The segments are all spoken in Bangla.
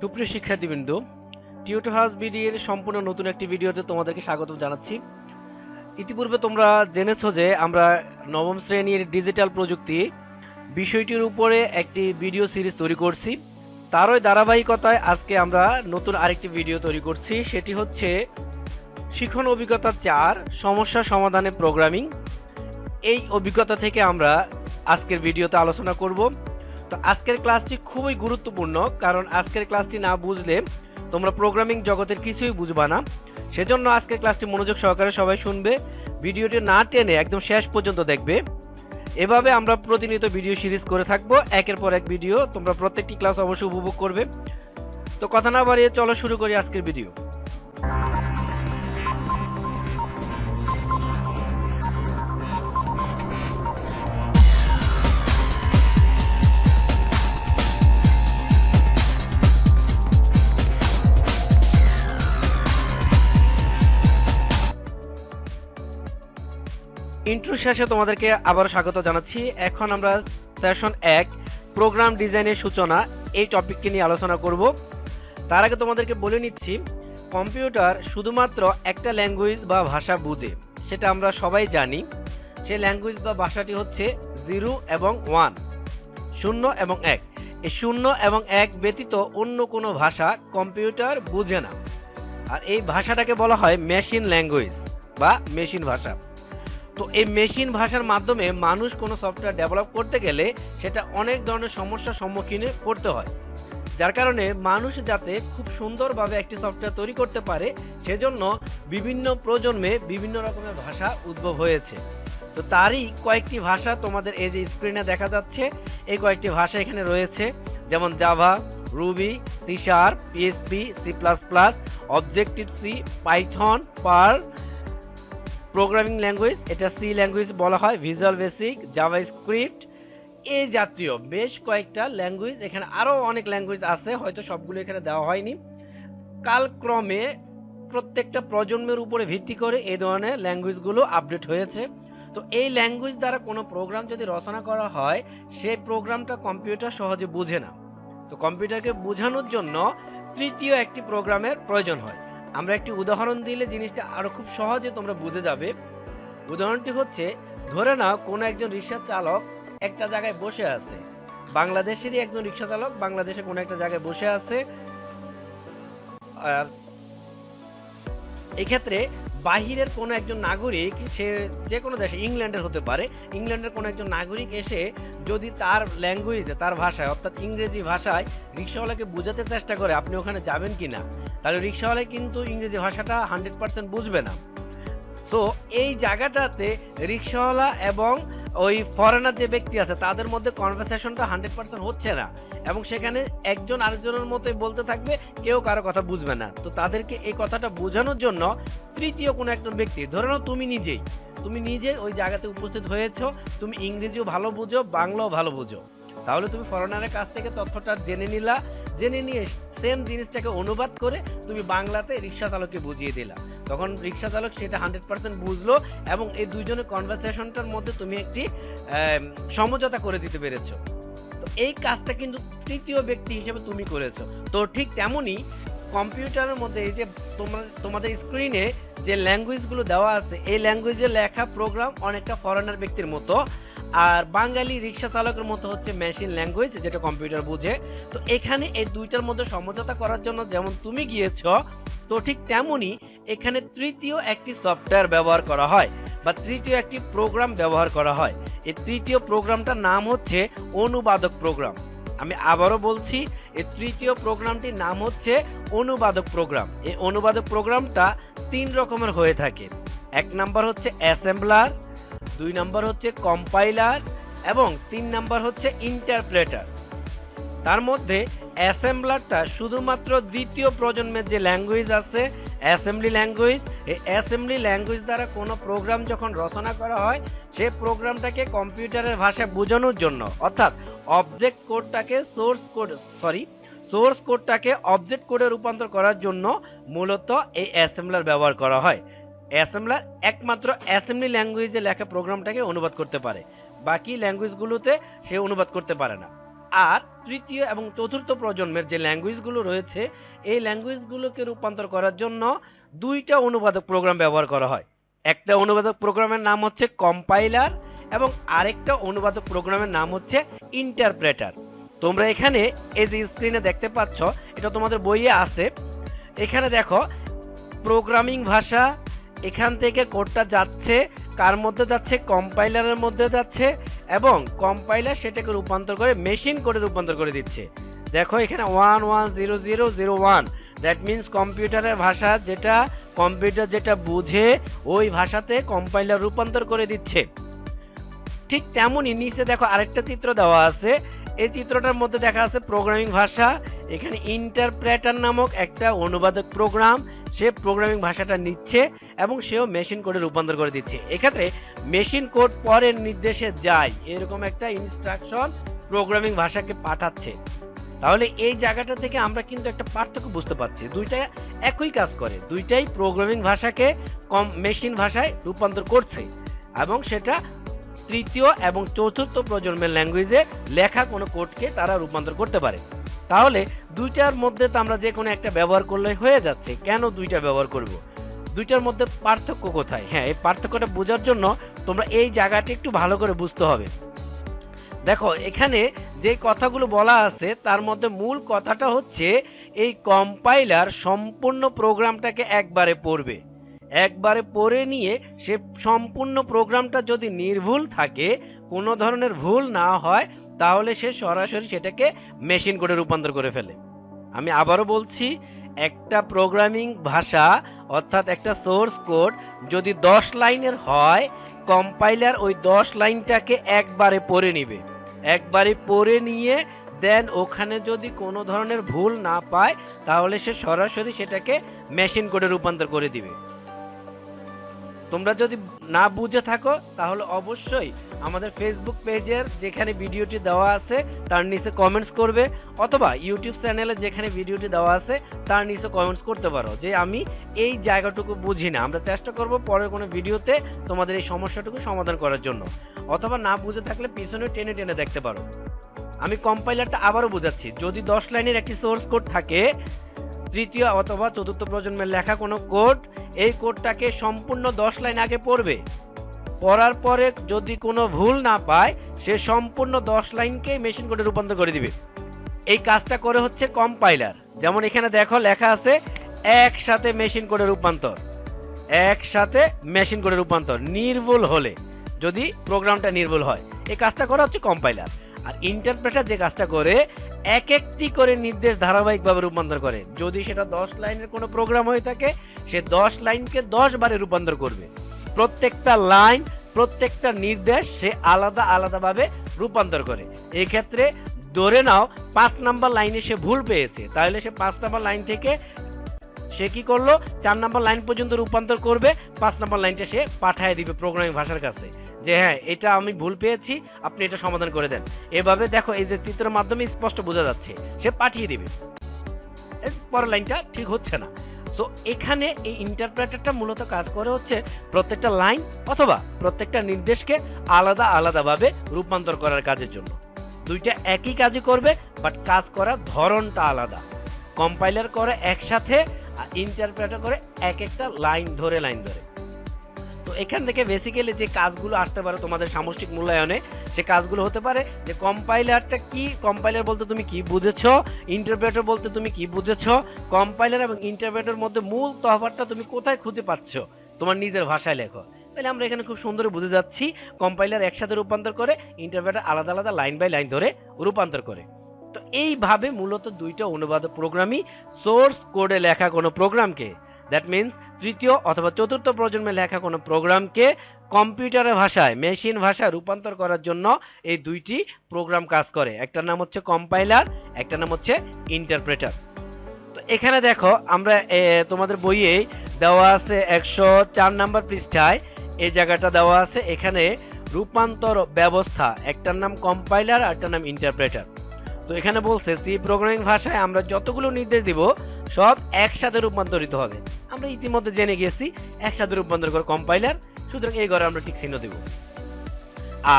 সুপ্রিয় শিক্ষার্থীবৃন্দ টিউটো হাউস বিডির সম্পূর্ণ নতুন একটি ভিডিওতে তোমাদেরকে স্বাগত জানাচ্ছি। ইতিপূর্বে তোমরা জেনেছো যে আমরা নবম শ্রেণির ডিজিটাল প্রযুক্তি বিষয়টির উপরে একটি ভিডিও সিরিজ তৈরি করছি। তারই ধারাবাহিকতায় আজকে আমরা নতুন আরেকটি ভিডিও তৈরি করছি। সেটি হচ্ছে শিখন অভিজ্ঞতা চার, সমস্যা সমাধানে প্রোগ্রামিং এই অভিজ্ঞতা থেকে আমরা আজকের ভিডিওতে আলোচনা করব। তো আজকের ক্লাসটি খুবই গুরুত্বপূর্ণ, কারণ আজকের ক্লাসটি না বুঝলে তোমরা প্রোগ্রামিং জগতের কিছুই বুঝবা না। সেজন্য আজকের ক্লাসটি মনোযোগ সহকারে সবাই শুনবে, ভিডিওটি না টেনে একদম শেষ পর্যন্ত দেখবে। এভাবে আমরা প্রতিনিয়ত ভিডিও সিরিজ করে থাকব, একের পর এক ভিডিও তোমরা প্রত্যেকটি ক্লাস অবশ্যই উপভোগ করবে। তো কথা না বাড়িয়ে চলো শুরু করি আজকের ভিডিও ইন্ট্রো শেষে তোমাদেরকে আবার স্বাগত জানাচ্ছি। এখন আমরা সেশন এক প্রোগ্রাম ডিজাইনের সূচনা, এই টপিককে নিয়ে আলোচনা করব। তার আগে তোমাদেরকে বলে নিচ্ছি কম্পিউটার শুধুমাত্র একটা ল্যাঙ্গুয়েজ বা ভাষা বুঝে, সেটা আমরা সবাই জানি। সেই ল্যাঙ্গুয়েজ বা ভাষাটি হচ্ছে জিরো এবং ওয়ান শূন্য এবং এক। এই শূন্য এবং এক ব্যতীত অন্য কোনো ভাষা কম্পিউটার বুঝে না। আর এই ভাষাটাকে বলা হয় মেশিন ল্যাঙ্গুয়েজ বা মেশিন ভাষা। তো এই মেশিন ভাষার মাধ্যমে মানুষ কোনো সফটওয়্যার ডেভেলপ করতে গেলে সেটা অনেক ধরনের সমস্যার সম্মুখীনে পড়তে হয়। যার কারণে মানুষ যাতে খুব সুন্দরভাবে একটি সফটওয়্যার তৈরি করতে পারে, সেজন্য বিভিন্ন প্রজন্মে বিভিন্ন রকমের ভাষা উদ্ভব হয়েছে। তো তারই কয়েকটি ভাষা তোমাদের এই যে স্ক্রিনে দেখা যাচ্ছে, এই কয়েকটি ভাষা এখানে রয়েছে। যেমন Java Ruby C sharp PSP C plus plus Objective C Python Perl programming language এটা সি ল্যাঙ্গুয়েজ বলা হয় ভিজুয়াল বেসিক জাভা স্ক্রিপ্ট এই জাতীয় বেশ কয়েকটা ল্যাঙ্গুয়েজ এখানে আরও অনেক ল্যাঙ্গুয়েজ আছে, হয়তো সবগুলো এখানে দেওয়া হয়নি। কালক্রমে প্রত্যেকটা প্রজন্মের উপরে ভিত্তি করে এই ধরনের ল্যাঙ্গুয়েজগুলো আপডেট হয়েছে। তো এই ল্যাঙ্গুয়েজ দ্বারা কোনো প্রোগ্রাম যদি রচনা করা হয়, সেই প্রোগ্রামটা কম্পিউটার সহজে বুঝে না। তো কম্পিউটারকে বোঝানোর জন্য তৃতীয় একটি প্রোগ্রামের প্রয়োজন হয়। আমরা একটি উদাহরণ দিলে জিনিসটা আরও খুব সহজে তোমরা বুঝে যাবে। উদাহরণটি হচ্ছে, ধরে নাও কোনো একজন রিক্সা চালক একটা জায়গায় বসে আছে। বাংলাদেশেরই একজন রিক্সা চালক বাংলাদেশে কোনো একটা জায়গায় বসে আছে। আর এক্ষেত্রে বাহিরের কোনো একজন নাগরিক, সে যে কোনো দেশে, ইংল্যান্ডের হতে পারে, ইংল্যান্ডের কোনো একজন নাগরিক এসে যদি তার ল্যাঙ্গুয়েজে তার ভাষায়, অর্থাৎ ইংরেজি ভাষায় রিক্সাওয়ালাকে বোঝাতে চেষ্টা করে, আপনি ওখানে যাবেন কি না তাহলে রিক্সাওয়ালা কিন্তু ইংরেজি ভাষাটা হান্ড্রেড পার্সেন্ট বুঝবে না। সো এই জায়গাটাতে রিক্সাওয়ালা এবং ওই ফরেনার যে ব্যক্তি আছে, তাদের মধ্যে কনভারসেশনটা হান্ড্রেড পার্সেন্ট হচ্ছে না। এবং সেখানে একজন আরেকজনের মতোই বলতে থাকবে, কেউ কারও কথা বুঝবে না। তো তাদেরকে এই কথাটা বোঝানোর জন্য তৃতীয় কোনো একজন ব্যক্তি, ধরে নাও তুমি নিজেই, তুমি নিজে ওই জায়গাতে উপস্থিত হয়েছো, তুমি ইংরেজিও ভালো বুঝো, বাংলাও ভালো বুঝো। তাহলে তুমি ফরেনারের কাছ থেকে তথ্যটা জেনে নিলা, জেনে নিয়ে সেম জিনিসটাকে অনুবাদ করে তুমি বাংলাতে রিক্সা চালককে বুঝিয়ে দিলা। তখন রিক্সা চালক সেটা হান্ড্রেড পার্সেন্ট বুঝলো এবং এই দুইজনের কনভারসেশনটার মধ্যে তুমি একটি সমঝোতা করে দিতে পেরেছ। তো এই কাজটা কিন্তু তৃতীয় ব্যক্তি হিসেবে তুমি করেছ। তো ঠিক তেমনই কম্পিউটারের মধ্যে এই যে তোমরা, তোমাদের স্ক্রিনে যে ল্যাঙ্গুয়েজগুলো দেওয়া আছে, এই ল্যাঙ্গুয়েজে লেখা প্রোগ্রাম অনেকটা ফরেনার ব্যক্তির মতো। আর বাঙালি রিক্সা চালকের মতো হচ্ছে মেশিন ল্যাঙ্গুয়েজ যেটা কম্পিউটার বুঝে। তো এখানে এই দুইটার মধ্যে সমঝোতা করার জন্য যেমন তুমি গিয়েছ, তো ঠিক তেমনই এখানে তৃতীয় একটি সফটওয়্যার ব্যবহার করা হয় বা তৃতীয় একটি প্রোগ্রাম ব্যবহার করা হয়। এই তৃতীয় প্রোগ্রামটার নাম হচ্ছে অনুবাদক প্রোগ্রাম আমি আবারও বলছি, এই তৃতীয় প্রোগ্রামটির নাম হচ্ছে অনুবাদক প্রোগ্রাম এই অনুবাদক প্রোগ্রামটা তিন রকমের হয়ে থাকে। এক নাম্বার হচ্ছে অ্যাসেম্বলার দুই নাম্বার হচ্ছে কম্পাইলার এবং তিন নাম্বার হচ্ছে ইন্টারপ্রেটার। তার মধ্যে অ্যাসেম্বলারটা শুধুমাত্র দ্বিতীয় প্রজন্মের যে ল্যাঙ্গুয়েজ আছে, অ্যাসেম্বলি ল্যাঙ্গুয়েজ, এই অ্যাসেম্বলি ল্যাঙ্গুয়েজ দ্বারা কোনো প্রোগ্রাম যখন রচনা করা হয়, সে প্রোগ্রামটাকে কম্পিউটারের ভাষায় বোঝানোর জন্য, অর্থাৎ অবজেক্ট কোডটাকে সোর্স কোড, সরি, সোর্স কোডটাকে অবজেক্ট কোডে রূপান্তর করার জন্য মূলত এই অ্যাসেম্বলার ব্যবহার করা হয়। অ্যাসেম্বলার একমাত্র অ্যাসেম্বলি ল্যাঙ্গুয়েজে লেখা প্রোগ্রামটাকে অনুবাদ করতে পারে। বাকি ল্যাঙ্গুয়েজগুলোতে সে অনুবাদ করতে পারে না। আর তৃতীয় এবং চতুর্থ প্রজন্মের যে ল্যাঙ্গুয়েজগুলো রয়েছে, এই ল্যাঙ্গুয়েজগুলোকে রূপান্তর করার জন্য দুইটা অনুবাদক প্রোগ্রাম ব্যবহার করা হয়। একটা অনুবাদক প্রোগ্রামের নাম হচ্ছে কম্পাইলার এবং আরেকটা অনুবাদক প্রোগ্রামের নাম হচ্ছে ইন্টারপ্রেটার। তোমরা এখানে এই যে স্ক্রিনে দেখতে পাচ্ছ, এটা তোমাদের বইয়ে আছে। এখানে দেখো, প্রোগ্রামিং ভাষা এখান থেকে কোডটা যাচ্ছে, কার মধ্যে যাচ্ছে? কম্পাইলারের মধ্যে যাচ্ছে এবং কম্পাইলার সেটাকে রূপান্তর করে মেশিন কোডে রূপান্তর করে দিচ্ছে। দেখো এখানে one one zero zero zero one that means কম্পিউটারের ভাষা যেটা কম্পিউটার যেটা বুঝে ওই ভাষাতে কম্পাইলার রূপান্তর করে দিচ্ছে। ঠিক তেমনই নিচে দেখো আরেকটা চিত্র দেওয়া আছে। এই চিত্রটার মধ্যে দেখা আছে প্রোগ্রামিং ভাষা। এখানে ইন্টারপ্রেটার নামক একটা অনুবাদক প্রোগ্রাম সে প্রোগ্রামিং ভাষাটা নিচ্ছে এবং সেও মেশিন কোডে রূপান্তর করে দিচ্ছে। এক্ষেত্রে মেশিন কোড পরের নির্দেশে যায়, এরকম একটা ইনস্ট্রাকশন প্রোগ্রামিং ভাষাকে পাঠাচ্ছে। তাহলে এই জায়গাটা থেকে আমরা কিন্তু একটা পার্থক্য বুঝতে পারছি। দুইটা একই কাজ করে, দুইটাই প্রোগ্রামিং ভাষাকে কম মেশিন ভাষায় রূপান্তর করছে এবং সেটা তৃতীয় এবং চতুর্থ প্রজন্মের ল্যাঙ্গুয়েজে লেখা কোনো কোডকে তারা রূপান্তর করতে পারে। তাহলে দুইটার মধ্যে তো আমরা যে কোনো একটা ব্যবহার করলে হয়ে যাচ্ছে। কেন দুইটা ব্যবহার করব? দুইটার মধ্যে পার্থক্য কোথায়? হ্যাঁ এই পার্থক্যটা বোঝার জন্য তোমরা এই জায়গাটা একটু ভালো করে বুঝতে হবে। দেখো, এখানে যে কথাগুলো বলা আছে, তার মধ্যে মূল কথাটা হচ্ছে এই কম্পাইলার সম্পূর্ণ প্রোগ্রামটাকে একবারে পড়বে। একবারে পড়ে নিয়ে সে সম্পূর্ণ প্রোগ্রামটা যদি নির্ভুল থাকে, কোনো ধরনের ভুল না হয় তাহলে সে সরাসরি সেটাকে মেশিন কোডে রূপান্তর করে ফেলে। আমি আবারও বলছি, একটা প্রোগ্রামিং ভাষা, অর্থাৎ একটা সোর্স কোড যদি দশ লাইনের হয় কম্পাইলার ওই দশ লাইনটাকে একবারে পড়ে নিবে। একবারে পড়ে নিয়ে দেন ওখানে যদি কোনো ধরনের ভুল না পায়, তাহলে সে সরাসরি সেটাকে মেশিন কোডে রূপান্তর করে দিবে। তোমরা যদি না বুঝে থাকো, তাহলে অবশ্যই আমাদের ফেসবুক পেজের যেখানে ভিডিওটি দেওয়া আছে, তার নিচে কমেন্টস করবে, অথবা ইউটিউব চ্যানেলে যেখানে ভিডিওটি দেওয়া আছে, তার নিচে কমেন্টস করতে পারো। যে আমি এই জায়গাটুকু বুঝি না। আমরা চেষ্টা করব পরের কোনো ভিডিওতে তোমাদের এই সমস্যাটুকু সমাধান করার জন্য। অথবা না বুঝে থাকলে পিছনে টেনে টেনে দেখতে পারো। আমি কম্পাইলারটা আবারও বোঝাচ্ছি। যদি দশ লাইনের একটি সোর্স কোড থাকে তৃতীয় অথবা চতুর্থ প্রজন্মের লেখা কোনো কোড, এই কোডটাকে সম্পূর্ণ দশ লাইন আগে পড়বে। পড়ার পরে যদি কোনো ভুল না পায়, সে সম্পূর্ণ দশ লাইনকে মেশিন কোডে রূপান্তর করে দিবে। এই কাজটা করে হচ্ছে কম্পাইলার যেমন এখানে দেখো লেখা আছে, একসাথে মেশিন কোডে রূপান্তর। একসাথে মেশিন কোডে রূপান্তর। নির্ভুল হলে, যদি প্রোগ্রামটা নির্ভুল হয়। এই কাজটা করা হচ্ছে কম্পাইলার আর ইন্টারপ্রেটার যে কাজটা করে, এক একটি করে নির্দেশ ধারাবাহিকভাবে রূপান্তর করে। যদি সেটা দশ লাইনের কোনো প্রোগ্রাম হয়ে থাকে, সে দশ লাইনকে দশ বারে রূপান্তর করবে। প্রত্যেকটা লাইন প্রত্যেকটা নির্দেশ সে আলাদা আলাদাভাবে রূপান্তর করে। এক্ষেত্রে ধরে নাও, পাঁচ নাম্বার লাইনে সে ভুল পেয়েছে। তাহলে সে পাঁচ নাম্বার লাইন থেকে সে কি করল? চার নাম্বার লাইন পর্যন্ত রূপান্তর করবে। পাঁচ নাম্বার লাইনটা সে পাঠায় দিবে প্রোগ্রামিং ভাষার কাছে। যে হ্যাঁ এটা আমি ভুল পেয়েছি, আপনি এটা সমাধান করে দেন। এভাবে দেখো, এই যে চিত্রের মাধ্যমে স্পষ্ট বোঝা যাচ্ছে, সে পাঠিয়ে দিবে। পরের লাইনটা ঠিক হচ্ছে না। সো এখানে এই ইন্টারপ্রেটারটা মূলত কাজ করে হচ্ছে প্রত্যেকটা লাইন অথবা প্রত্যেকটা নির্দেশকে আলাদা আলাদাভাবে রূপান্তর করার কাজের জন্য। দুইটা একই কাজই করবে বাট কাজ করার ধরনটা আলাদা। কম্পাইলার করে একসাথে, আর ইন্টারপ্রেটার করে এক একটা লাইন ধরে লাইন ধরে। তো এখান থেকে বেসিক্যালি যে কাজগুলো আসতে পারে তোমাদের সামষ্টিক মূল্যায়নে, সে কাজগুলো হতে পারে। যে কম্পাইলারটা কি? কম্পাইলার বলতে তুমি কি বুঝেছ? ইন্টারপ্রেটার বলতে তুমি কি বুঝেছ? কম্পাইলার এবং ইন্টারপ্রেটার মধ্যে মূল তফাৎটা তুমি কোথায় খুঁজে পাচ্ছ? তোমার নিজের ভাষায় লেখো। তাহলে আমরা এখানে খুব সুন্দর বুঝে যাচ্ছি কম্পাইলার একসাথে রূপান্তর করে ইন্টারপ্রেটার আলাদা আলাদা লাইন বাই লাইন ধরে রূপান্তর করে। তো এইভাবে মূলত দুইটা অনুবাদ প্রোগ্রামই সোর্স কোডে লেখা কোনো প্রোগ্রামকে দ্যাট মিন্স তৃতীয় অথবা চতুর্থ প্রজন্মে লেখা কোনো প্রোগ্রামকে কম্পিউটারের ভাষায়, মেশিন ভাষায় রূপান্তর করার জন্য এই দুইটি প্রোগ্রাম কাজ করে। একটার নাম হচ্ছে কম্পাইলার, একটার নাম হচ্ছে ইন্টারপ্রেটার। তো এখানে দেখো, আমরা তোমাদের বইয়ে দেওয়া আছে একশো চার নাম্বার পৃষ্ঠায় এই জায়গাটা দেওয়া আছে, এখানে রূপান্তর ব্যবস্থা, একটার নাম কম্পাইলার আর একটার নাম ইন্টারপ্রেটার। তো এখানে বলছে সি প্রোগ্রামিং ভাষায় আমরা যতগুলো নির্দেশ দিব সব একসাথে রূপান্তরিত হবে। আমরা ইতিমধ্যে জেনে গেছি, একসাথে রূপান্তর করে কম্পাইলার সুতরাং এই ঘরে আমরা ঠিক চিহ্ন দেব।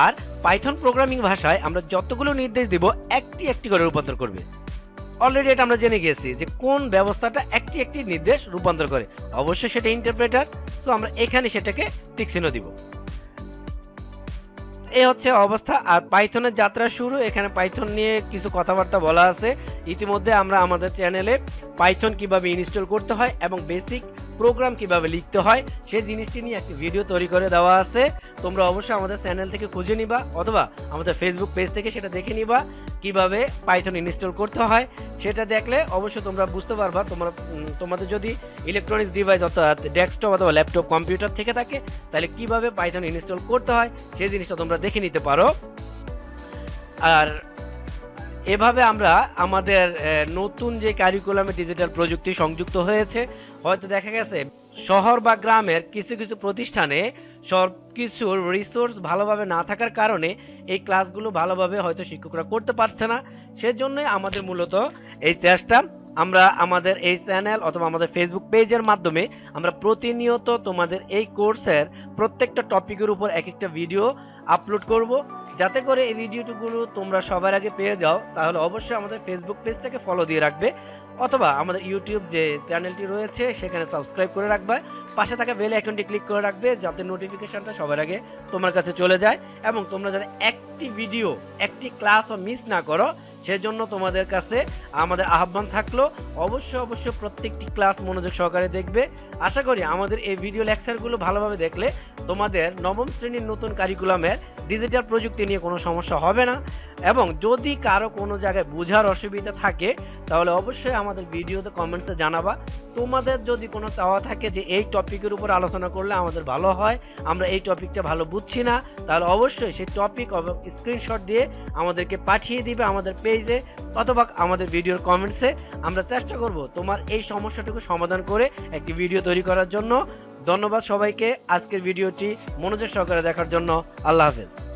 আর পাইথন প্রোগ্রামিং ভাষায় আমরা যতগুলো নির্দেশ দিব, একটি একটি করে রূপান্তর করবে। অলরেডি এটা আমরা জেনে গেছি যে কোন ব্যবস্থাটা একটি একটি নির্দেশ রূপান্তর করে। অবশ্যই সেটা ইন্টারপ্রেটার সো আমরা এখানে সেটাকে টিক চিহ্ন দিব। এই হচ্ছে অবস্থা। আর পাইথনের যাত্রা শুরু। এখানে পাইথন নিয়ে কিছু কথাবার্তা বলা আছে। ইতিমধ্যে আমরা আমাদের চ্যানেলে পাইথন কীভাবে ইনস্টল করতে হয় এবং বেসিক প্রোগ্রাম কীভাবে লিখতে হয় সেই জিনিসটি নিয়ে একটি ভিডিও তৈরি করে দেওয়া আছে। তোমরা অবশ্যই আমাদের চ্যানেল থেকে খুঁজে নিবা, অথবা আমাদের ফেসবুক পেজ থেকে সেটা দেখে নিবা। কীভাবে পাইথন ইনস্টল করতে হয়, সেটা দেখলে অবশ্যই তোমরা বুঝতে পারবা। তোমরা তোমাদের যদি ইলেকট্রনিক্স ডিভাইস অর্থাৎ ডেস্কটপ অথবা ল্যাপটপ কম্পিউটার থেকে থাকে, তাহলে কীভাবে পাইথন ইনস্টল করতে হয়, সেই জিনিসটা তোমরা দেখে নিতে পারো। আর এভাবে আমরা আমাদের নতুন যে কারিকুলামে ডিজিটাল প্রযুক্তি সংযুক্ত হয়েছে, হয়তো দেখা গেছে, শহর বা গ্রামের কিছু কিছু প্রতিষ্ঠানে সব কিছুর রিসোর্স ভালোভাবে না থাকার কারণে এই ক্লাসগুলো ভালোভাবে হয়তো শিক্ষকরা করতে পারছে না। সেজন্যই আমাদের মূলত এই চেষ্টা। আমরা আমাদের এই চ্যানেল অথবা আমাদের ফেসবুক পেজের মাধ্যমে আমরা প্রতিনিয়ত তোমাদের এই কোর্সের প্রত্যেকটা টপিকের উপর এক একটা ভিডিও আপলোড করব। যাতে করে এই ভিডিওগুলো তোমরা সবার আগে পেয়ে যাও, তাহলে অবশ্যই আমাদের ফেসবুক পেজটাকে ফলো দিয়ে রাখবে। অথবা আমাদের ইউটিউব যে চ্যানেলটি রয়েছে, সেখানে সাবস্ক্রাইব করে রাখবে। পাশে থাকা বেল আইকনটি ক্লিক করে রাখবে, যাতে নোটিফিকেশনটা সবার আগে তোমার কাছে চলে যায়। এবং তোমরা যাতে একটি ভিডিও একটি ক্লাসও মিস না করো সেজন্য তোমাদের কাছে আমাদের আহ্বান থাকল। অবশ্যই অবশ্যই প্রত্যেকটি ক্লাস মনোযোগ সহকারে দেখবে। আশা করি আমাদের এই ভিডিও লেকচারগুলো ভালোভাবে দেখলে তোমাদের নবম শ্রেণির নতুন কারিকুলামের ডিজিটাল প্রযুক্তি নিয়ে কোনো সমস্যা হবে না। এবং যদি কারও কোনো জায়গায় বোঝার অসুবিধা থাকে, তাহলে অবশ্যই আমাদের ভিডিওতে কমেন্টসে জানাবা। তোমাদের যদি কোনো চাওয়া থাকে যে এই টপিকের উপর আলোচনা করলে আমাদের ভালো হয়, আমরা এই টপিকটা ভালো বুঝছি না, তাহলে অবশ্যই সেই টপিক স্ক্রিনশট দিয়ে আমাদেরকে পাঠিয়ে দিবে, আমাদের পেজে অথবা আমাদের ভিডিওর কমেন্টসে আমরা চেষ্টা করব তোমার এই সমস্যাটুকু সমাধান করে একটি ভিডিও তৈরি করার জন্য। ধন্যবাদ সবাইকে। আজকের ভিডিওটি মনোযোগ সহকারে দেখার জন্য। আল্লাহ হাফেজ।